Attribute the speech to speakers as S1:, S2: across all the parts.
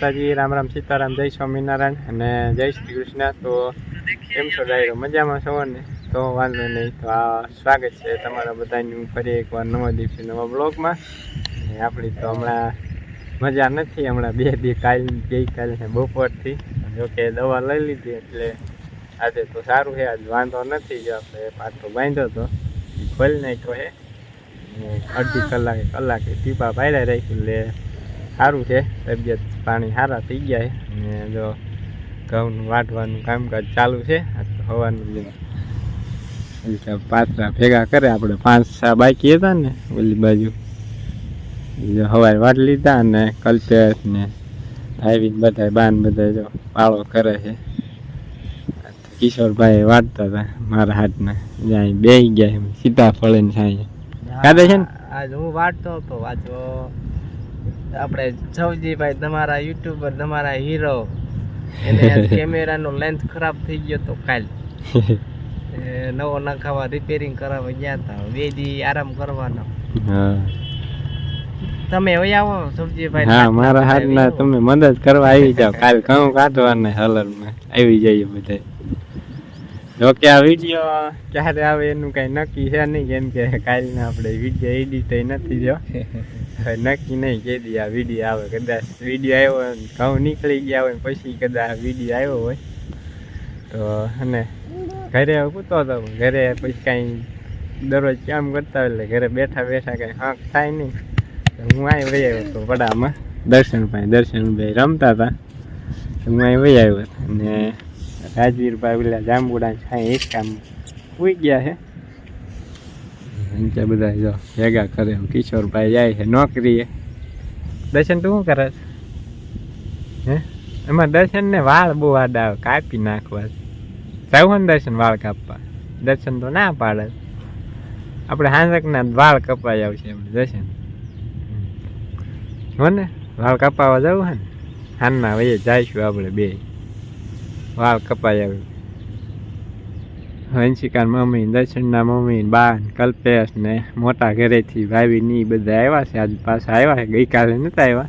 S1: માતાજી, રામ રામ સીતારામ, જય સ્વામિનારાયણ અને જય શ્રી કૃષ્ણ. તો કેમ છો ડાયરો? મજામાં છો ને? તો વાંધો નહીં. તો આ સ્વાગત છે તમારા બધાનું ફરી એકવાર નવા દિવસે નવા બ્લોગમાં. આપણી તો હમણાં મજા નથી. હમણાં બે દી કાલ ગઈકાલ બપોરથી. જોકે દવા લઈ લીધી એટલે આજે તો સારું છે. આજ વાંધો નથી જો આપણે પાછો બાંધ્યો હતો ખોલી નાખ્યો છે અડધી કલાકે કલાકે ટીપા પાડ્યા રાખ્યું એટલે સારું છે તબિયત પાણી સારા થઈ ગયા છે. ને જો ઘઉં વાટવાનું કામકાજ ચાલુ છે. હવાનું પાત્રા ભેગા કરે આપણે પાંચ છ બાકી હતા ને ઓલી બાજુ. હવારે વાટ લીધા અને કલ્પેશ ને ભાઈ બધા બાન બધા જો પાળો કરે છે. કિશોરભાઈ વાટતા હતા મારા હાથના. જ્યાં બે ગયા સીતાફળ ને સાંજે કાઢે છે ને?
S2: આજ હું વાટતો હતો વાંચો આપણે સૌજીભાઈ તમારા યુટ્યુબર તમારા હીરો એને કેમેરાનો લેન્થ ખરાબ થઈ ગયો તો કાલ. નવો નખાવા રિપેરિંગ કરાવવા ગયા હતા બે દી આરામ કરવાનો. તમે હવે આવો સૌજીભાઈ
S1: હા મારા હાથના તમે મદદ કરવા આવી જાવ કાલ ઘઉં કાઢવાને હલરમાં આવી જઈએ બધા જોકે આ વીડિયો ક્યારે આવે એનું કઈ નક્કી છે નહીં કેમ કે કાલના આપણે વીડિયો એડિટ નથી જો હવે નક્કી નહીં કે દી આ વીડિયો આવે. કદાચ વીડિયો આવ્યો હોય ઘઉં નીકળી ગયા હોય પછી કદાચ વીડિયો આવ્યો હોય. તો અને ઘરે પૂતો હતો ઘરે પછી કાંઈ દરરોજ કામ કરતા એટલે ઘરે બેઠા બેઠા કાંઈ હાંક થાય નહીં. હું અહીં વહી આવ્યો હતો વડામાં. દર્શનભાઈ દર્શનભાઈ રમતા હતા. હું અહીં વહી આવ્યો. હતો અને રાજવીરભાઈ પેલા જાંબુડા છાંય કામ પૂઈ ગયા છે. નીચે બધા જો ભેગા કરે કિશોરભાઈ જાય છે નોકરીએ. દર્શન તું શું કરે હે? એમાં દર્શન ને વાળ બહુ આડા કાપી નાખવા જાવું ને દર્શન વાળ કાપવા? દર્શન તો ના પાડે. આપણે હાંસકના વાળ કપાઈ આવશે એમ, દર્શન. હો ને, વાળ કપાવા જવું હે ને? હાનના વયે જઈશું આપણે બે. વાળ કપાઈ આવ્યું હંસિકા મમ્મી, દર્શનના મમ્મી બાન કલ્પેશ ને મોટા ઘરેથી ભાભી ની બધા આવ્યા છે. આજ પાછા આવ્યા છે. ગઈકાલે નતા આવ્યા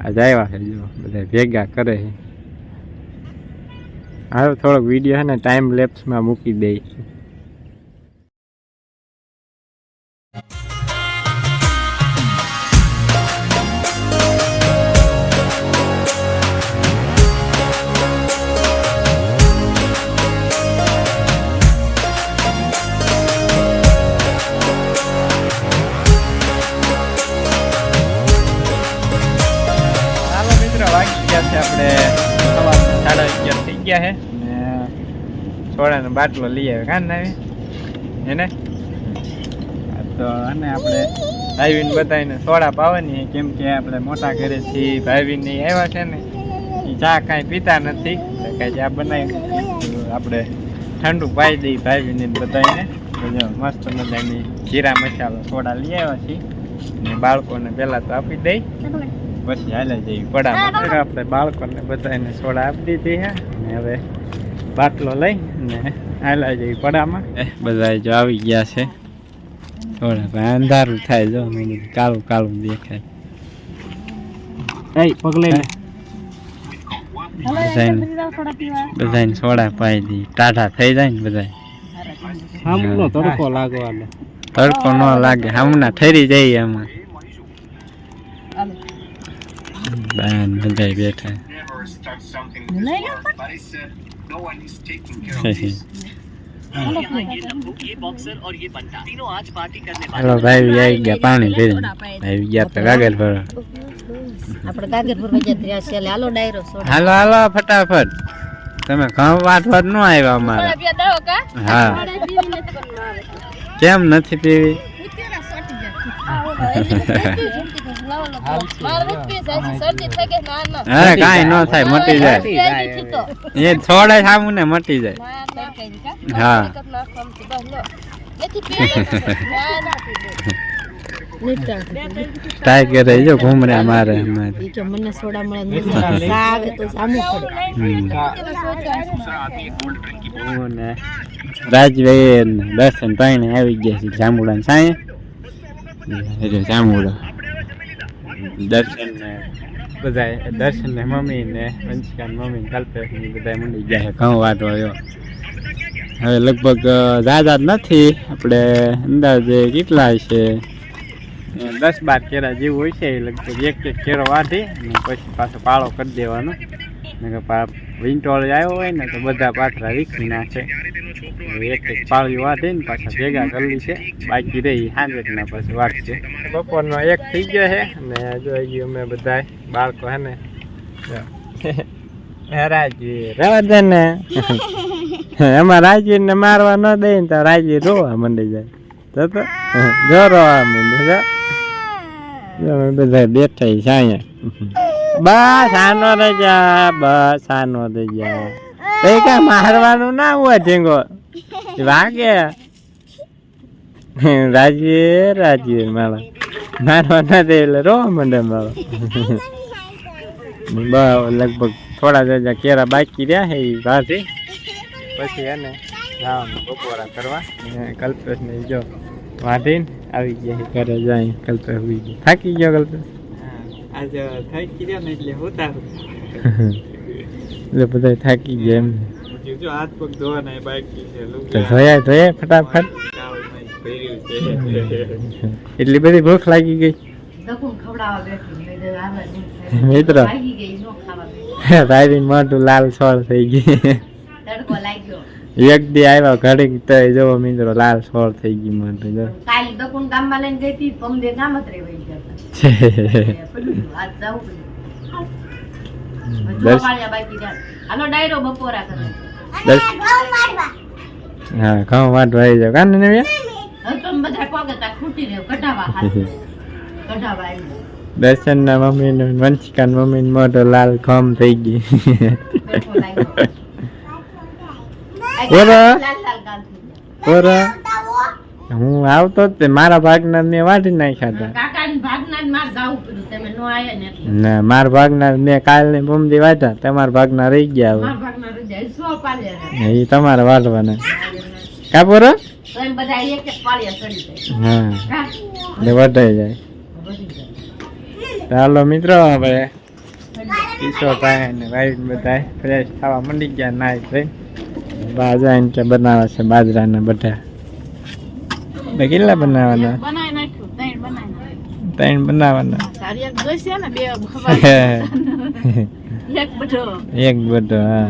S1: આજ આવ્યા છે જો, બધા ભેગા કરે છે. હાલો, થોડોક વીડિયો છે ને ટાઈમ લેપ્સમાં મૂકી દઈ બાટલો લઈ આવે કાન નાવી એને? હા, તો અને આપણે ભાઈવીને બતાવીને સોડા પાવાની. કેમ કે આપણે મોટા ઘરેથી ભાઈબીન ને આવ્યા છે ને. એ ચા કાંઈ પીતા નથી. કાંઈ ચા બનાવી આપણે ઠંડુ પાઈ દઈ ભાઈબીને બધાને મસ્ત મજાની જીરા મસાલો સોડા લઈ આવ્યા છીએ. ને બાળકોને પહેલાં તો આપી દઈ. પછી હાલે જઈ પડામાં આપણે બાળકોને બધાને સોડા આપી દીધી છે. અને હવે બાટલો લઈ ને હાલા જઈ પડામાં. બધા જો આવી ગયા છે. ભાઈ અંધારું થાય જો મને કાળું કાળું દેખાય.
S2: એ પગલે
S1: બધાને સોડા પાઈ દી. ટાઢા થઈ જાય ને બધા
S2: સામનો તડકો લાગવાનો
S1: તડકો ન લાગે હમણાં ઠરી જાય એમાં બાન બધા બેઠા. હેલો ભાઈ આવી ગયા પાણી પી ભાઈ ગયા તો કાગળ પર
S3: આપણે કાગળ પર જતા રહ્યા છે હાલો ડાયરો
S1: હાલો હાલો ફટાફટ તમે ઘઉં વાત ન આવ્યા અમારે હા કેમ નથી પીવી અરે કાંઈ ન થાય મટી જાય. એ છોડે સામું ને મટી જાય. હા. ટાઈગર જો ઘૂમરે મારે અમારે
S3: ઈ કે મને સોડા મળે તો મને સા આવે તો સામું પડે.
S1: હમ. હું ને રાજભાઈ દર્શન પાણી આવી ગયા છે જાંબુડા સાંયે જાંબુડા. દર્શન ને બધા દર્શન ને મમ્મી ને વંશિકા મમ્મી કલ્પેશ ને બધા મંડી ગયા ઘઉં વાટવા આવ્યો. હવે લગભગ દાદા નથી. આપણે અંદાજે કેટલા છે દસ બાર કેરા જેવું હોય છે લગભગ એક એક કેરો અને પછી પાછો પાળો કરી દેવાનો. ને કે પા- વિંટોળ આવ્યો હોય ને તો બધા પાથરા વીખી નાખે. એક એક પાળીઓ વાઢી ને પાછા ભેગા કરલી છે. બાકી રહી હાંજના પછી વાટશે બપોરનો એક થઈ ગયો છે ને જોઈ ગયું અમે બધા બાળકો હે ને. જો. હે રાજવીર રહેવા દે ને. એમાં ને મારવા ન દે ને તો રાજવીર રોવા મંડી જાય. તો જો રોવા મંડે બધા બેઠા છે અહીંયા. બસ, આનો રજા, બસ, આનો રજા. એ કઈ મારવાનું ના હોય, ઢીંગો. વાગે. રાજવીર રાજવીર મારા. મારવા ના દે એટલે રોવા મંડે મારો. બસ, લગભગ થોડા જજા કેરા બાકી રહ્યા હે વાઢી પછી એને બપોરા કરવા. કલ્પેશ ને જો વાંધીને આવી ગયા ઘરે જાય કલ્પેશ થાકી ગયો કલ્પેશ?
S2: આજે થાકી ગયા ને એટલે હોતા
S1: એટલે બધા થાકી ગયા એમ
S2: જો હાથ પગ ધોવાના બાકી છે
S1: ધોયા ધોયા ફટાફટ એટલી બધી ભૂખ લાગી ગઈ
S3: મિત્ર ખવડાવવા બેઠી મેં કીધું હાલો નહીં ખાય.
S1: મિત્રો.
S3: લાગી ગઈ નો ખાવા બેઠી.
S1: રાયરી મોઢું લાલ સોળ થઈ ગઈ
S3: તડકો
S1: એક દી આવ્યો ઘડીક તો જોવો મિત્રો લાલ સોળ થઈ ગઈ મોઢું જો.
S3: કાલ દકુન ગામમાં લઈને ગઈ હતી પમદે ગામ જ રહેવાઈ ગયા
S1: દર્શન ના મમ્મી વંશિકા મમ્મી મોઢો લાલ ખમ થઈ ગઈ
S3: તડકો લાગ્યો
S1: બોલો.
S3: લાલ લાલ ગાલ થઈ ગયા.
S1: પોરા હું આવતો જ મારા ભાગના મેં વાટી નાખ્યા હતા.
S3: નો આયા ને એટલે.
S1: ને મારા ભાગના મેં કાલ ને બમદી વાટ્યા તમારા ભાગના રહી ગયા હવે. એ તમારે વાટવાના કા પોરો?
S3: તો એમ બધા એક એક પાળિયા ચડી જાય.
S1: હા. વટાઈ જાય. ચાલો મિત્રો હવે પીસો થાય ને વાઈટ બધા ફ્રેશ થવા મંડી ગયા નાઈ થઈ બાજા કે બનાવે છે બાજરાના બધા. બે કેટલા બનાવવાના
S3: બનાવી ત્રણ
S1: બનાવવાના
S3: એક બધો.
S1: હા.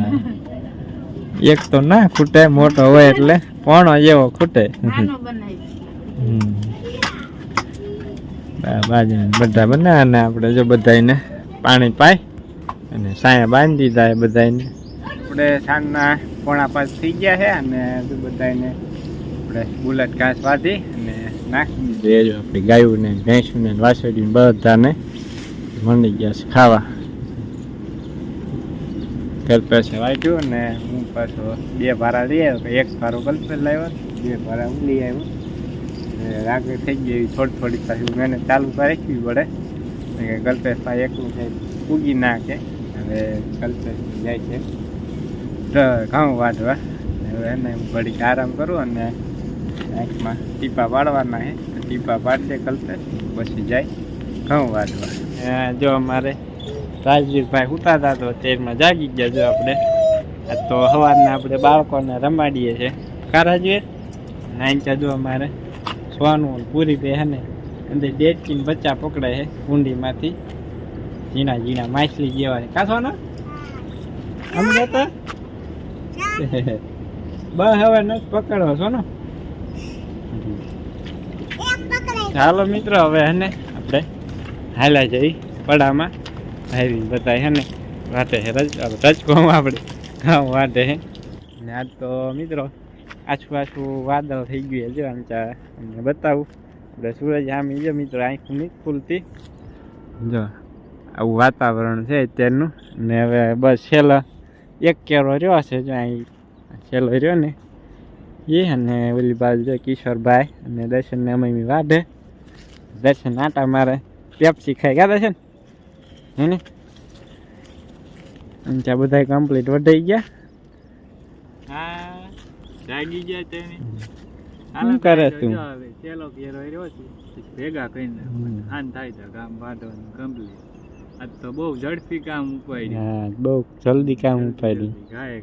S1: એક તો ના ખૂટે મોટો હોય એટલે પોણો જેવો ખૂટે.
S3: નાનો
S1: બા- બાજરાના બધા બનાવવાના આપણે જો બધાને પાણી પાય અને સાયા બાંધી જાય બધાને આપણે સાંજના પોણા પાંચ થઈ ગયા છે અને બધાને આપણે બુલેટ ઘાસ વાધી અને નાખી દીધું. આપણી ગાયું ને ભેંસું ને વાસળીને બધાને મળી ગયા છે ખાવા. ઘર પાસે વાંચ્યું ને હું પાછો બે ભારા લઈ આવ્યો. એક ભારો કલ્પે લાવ્યો બે ભારા હું લઈ આવ્યો. આગળ થઈ ગઈ થોડી થોડી પાછી મહેનત ચાલુ રાખવી પડે. કલ્પેશ ભાઈ એકલું કંઈ ઉગી નાખે હવે કલ્પેશ જાય છે. ઘઉં વાઢવા હવે એને ઘડીક આરામ કરું અને આંખમાં ટીપા પાડવાના છે ટીપા પાડશે કલતે, પછી જાય. ઘઉં વાઢવા જો અમારે રાજવીરભાઈ ઉતારતા તો તેરમાં જાગી ગયા જો આપણે. તો સવારના આપણે બાળકોને રમાડીએ છીએ. કા રાજવીર? નાઈન જો અમારે સોનું પૂરી બે હે ને. અંદર ડેટકીને બચ્ચા પકડે છે કુંડીમાંથી ઝીણા ઝીણા માછલી જેવા છે કા સોના? સમજો તો? બસ હવે નથી છો ને? ચાલો મિત્રો, હવે હે ને આપણે હાલા જઈ પડામાં. હારી બતાય હે ને વાટે હે રજ રજકોમાં આપણે. હા વાટે હે. ને આજ તો મિત્રો આછું આછું વાદળ થઈ ગયું છે આમ ચા અમને બતાવું. આપણે સૂરજ આમ જો મિત્રો આંખું નથી ખુલતી. જો, આવું વાતાવરણ છે અત્યારનું. ને હવે બસ છેલ્લો એક કેરો રહ્યો છે જો અહીં છેલ્લો રહ્યો ને એ અને ઓલી બાજુ જો કિશોરભાઈ અને દર્શન ને અમે વાઢે દર્શન આટા મારે પેપ્સી ખાઈ ગયા દર્શન? હે ને? ત્યાં બધા કમ્પ્લીટ વઢાઈ ગયા.
S2: હા જાગી ગયા તેને
S1: શું કરે તું?
S2: ચેલો કેરો રહ્યો છે ભેગા કરીને
S1: હમ.
S2: થાય તો ગામ વાઢવાનું કમ્પ્લીટ
S4: આજ તો બહુ ઝડપી કામ ઉપાડ્યું.
S1: હા બહુ જલ્દી કામ ઉપાડ્યું.
S4: ગાય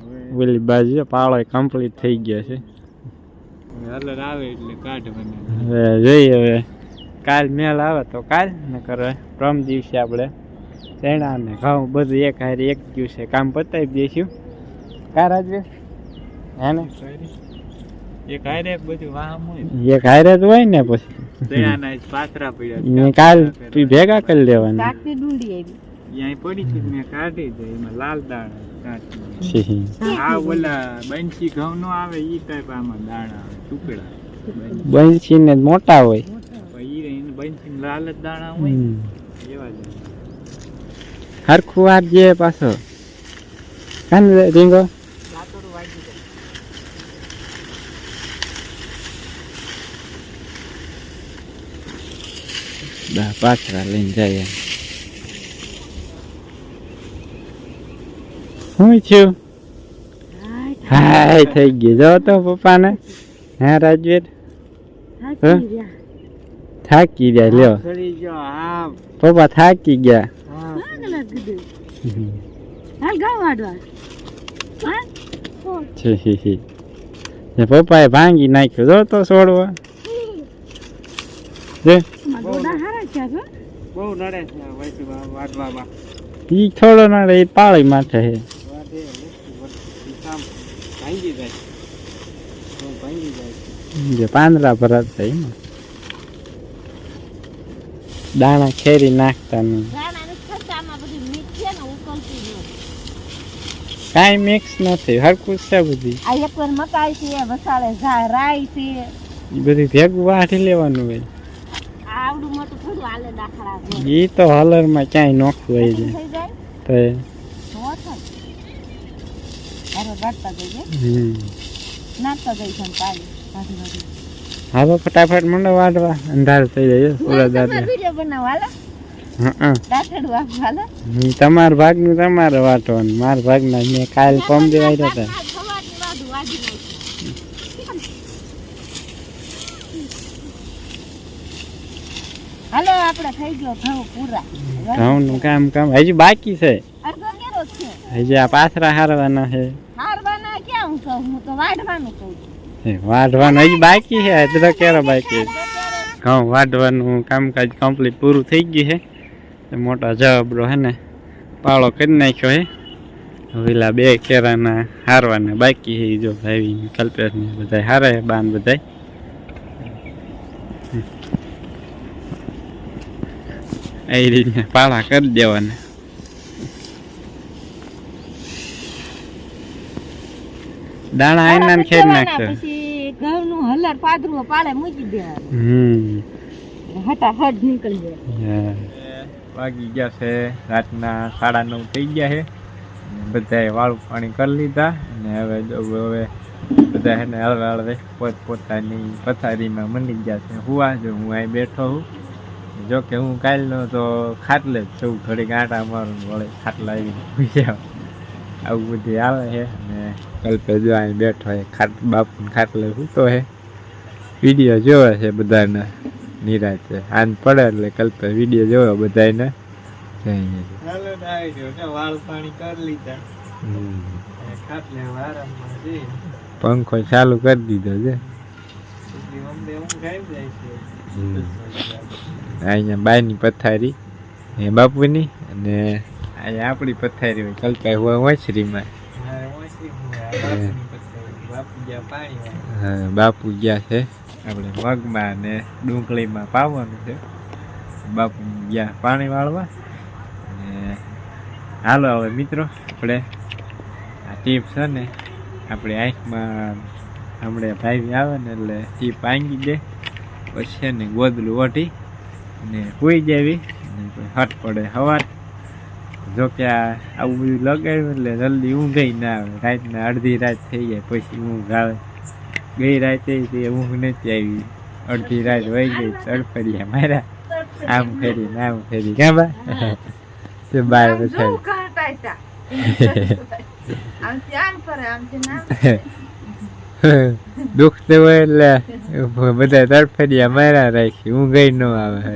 S4: હવે
S1: ઓલી બાજુ પાળો કમ્પ્લીટ થઈ ગયો છે.
S4: હલર આવે એટલે કાઢવાના
S1: હવે જોઈએ હવે કાલ મેલ આવે તો કાલ ને કરે પ્રમ દિવસે આપણે ચણા ને ઘઉં બધું એક હારે એક દિવસે કામ પતાવી દઈશું. કા રાજવે હે ને?
S4: એક હારે બધું વાહ.
S1: એક હારે જ હોય ને પછી?
S4: જ પાથરા પડ્યા
S1: કાલ ભેગા કરી લેવાના.
S3: શાકની ડુંડી આવી.
S4: ત્યાં પડી હતી મેં કાઢી દે એમાં લાલ દાણા. આ ઓલા બંસી ઘઉં નો આવે ઈ ટાઈપ આમાં દાણા આવે ટુકડા.
S1: બંસી ને મોટા હોય.
S4: બંસી લાલ જ દાણા હોય એવા જ
S1: હરખું આપજે પાછો. કાન રીંગો
S2: લાતોડું વાગી જાય
S1: બા પાછળ લઈને જાય શું થયું હાય થઈ ગયું જો તો પપ્પાને હા રાજવીર હે? થાકી ગયા લ્યો
S4: ચડી ગયો હા
S1: પપ્પા થાકી ગયા
S4: હા
S3: હાલ ગાવ વાડવા
S1: છે હી હી ને પપ્પાએ ભાંગી નાખ્યો જો તો છોડવા જે
S4: બહુ નડે છે આ વૈસે વા- વાટવામાં
S1: ઈ થોડો નડે ઈ પાળી
S4: છે.
S1: જે પાંદડા ભરાત થાય ને દાણા ખેરી નાખતા નહીં. કાંઈ મિક્સ નથી હરકુશ છે બધી.
S3: આ એક મકાઈ છે વસાળે રાઈ છે.
S1: બધી બધું ભેગું વાઢી લેવાનું હોય
S3: આ આવડું મોટું થોડું હાલે દાખલા છે
S1: ઈ તો હલરમાં ક્યાંય નોખું હોય છે
S3: થઈ જાય?
S1: તો હાલો ફટાફટ મંડો વાડવા અંધાર થઈ જાય સુરત દાદા
S3: વીડિયો ભાગ હાલો.
S1: તમારા તમારે વાટવાનું. મારા ભાગના મેં કાલ પમ દેવાય હતા
S3: સવારની વાઢું વાઢી નાખ્યું. હાલો આપણે થઈ ગયો ઘઉં પૂરા.
S1: ઘઉંનું કામ કામ. હજી બાકી છે. હજી આ પાથરા હારવાના છે.
S3: હારવાના ક્યાં હું કહું? હું તો વાઢવાનું કહું છું.
S1: વાઢવાનું હજી બાકી છે. અડધો કેરો બાકી ઘઉં વાઢવાનું કામકાજ કમ્પ્લીટ પૂરું થઈ ગયું છે. તો મોટા જબરો છે ને પાળો કરી નાખ્યો હે હવેલા બે કેરાના હારવાના બાકી છે જો ભાઈ કલ્પેશ ને બધા હારે બાન બધા એ રીતે પાળા કરી દેવાના દાણા એના ખેડ નાખશે
S3: ઘઉંનું હલર પાદરું પાડે મૂકી દેવાનું
S1: હમ
S3: હટાહટ નીકળી જાય
S4: વાગી ગયા છે રાતના સાડા નવ થઈ ગયા છે બધાએ વાળું પાણી કરી લીધા અને હવે હવે બધા એને હળવે હળવે પોત પોતાની પથારીમાં મંડી ગયા છે હુવા જો હું અહીં બેઠો હું જો કે હું કાલનો તો ખાટલે જ છું. થોડીક આંટા મારું ને વળે ખાટલા આવીને જાઉં આવું બધું આવે છે. અને કલ્પે જો અહીં બેઠો છે. ખાટ બાપુ ખાટલે સૂતો છે. વીડિયો જોવે છે બધાને નિરાતે. આન પડે એટલે કલ્પે વીડિયો જોયો બધાને પંખો ચાલુ કરી દીધો છે. અહીંયા બાયની પથારી એ બાપુની અને અહીંયા આપણી પથારી હોય. કલકાઈ હોય ઓછરીમાં હા બાપુ ગયા છે આપણે મગમાં ને ડુંગળીમાં પાવાનું છે. બાપુ ગયા પાણી વાળવા. ને હાલો હવે મિત્રો આપણે આ ટીપ છે ને આપણે આંખમાં હમણાં ભાઈ આવે ને એટલે ટીપ આંગી દે. પછી ને ગોદલું ઓઢી ને હોઈ જાવી હટ પડે હવાર. જો કે આ આવું બધું લગાવ્યું એટલે જલ્દી ઊંઘ ના આવે. રાતના અડધી રાત થઈ જાય પછી ઊંઘ આવે. ગઈ રાતે તે ઊંઘ નથી આવી. અડધી રાત વહી ગઈ તડફડિયા મારા આમ ફેરી ને આમ ફેરી ક્યાં બા? તે બાર બસાવી તો હોય એટલે બધા તડફડિયા માર્યા રાખી ઊંઘ ન આવે.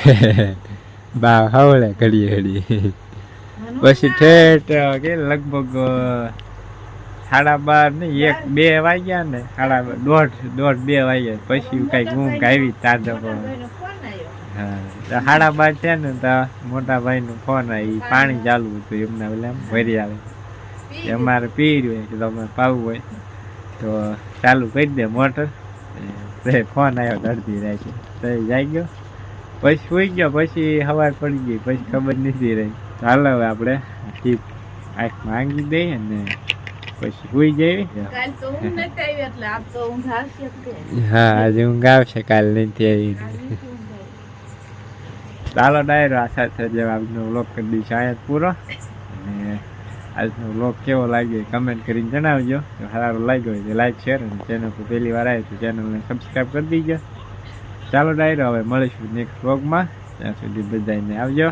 S1: બા હવળે ઘડીએ ઘડીએ. પછી ઠેઠ કે લગભગ સાડા બાર ને એક બે વાગ્યા ને સાડા દોઢ દોઢ બે વાગ્યા પછી કંઈક ઊંઘ આવી તાજો હા સાડા બાર છે ને તો મોટા ભાઈ નો ફોન આવી પાણી ચાલુ હતું એમને ઓલા ભરી આવે અમારે પી રહ્યું હોય કે તમારે પાવું હોય તો ચાલુ કરી દે મોટર. તે ફોન આવ્યો અડધી રાખી તો જાય ગયો પછી સુઈ ગયો પછી હવાર પડી ગઈ પછી ખબર નથી રહી. ચાલો હવે આપણે ટીપ આંખ માંગી દઈએ ને પછી સુઈ જઈએ. હા આજે ઊંઘ આવશે કાલ નથી આવી. ચાલો ડાયરો આશા સાથે જે આપનો વ્લોગ કરી દઈશું અહીંયા પૂરો. અને આજનો બ્લોગ કેવો લાગ્યો કમેન્ટ કરીને જણાવજો. સારું લાગ્યો હોય તો લાઈક શેર અને ચેનલ પર પહેલી વાર આવે તો ચેનલને સબસ્ક્રાઈબ કરી દીજો. ચાલો ડાયરો, હવે મળીશું નેક્સ્ટ બ્લોગમાં ત્યાં સુધી બધાને આવજો.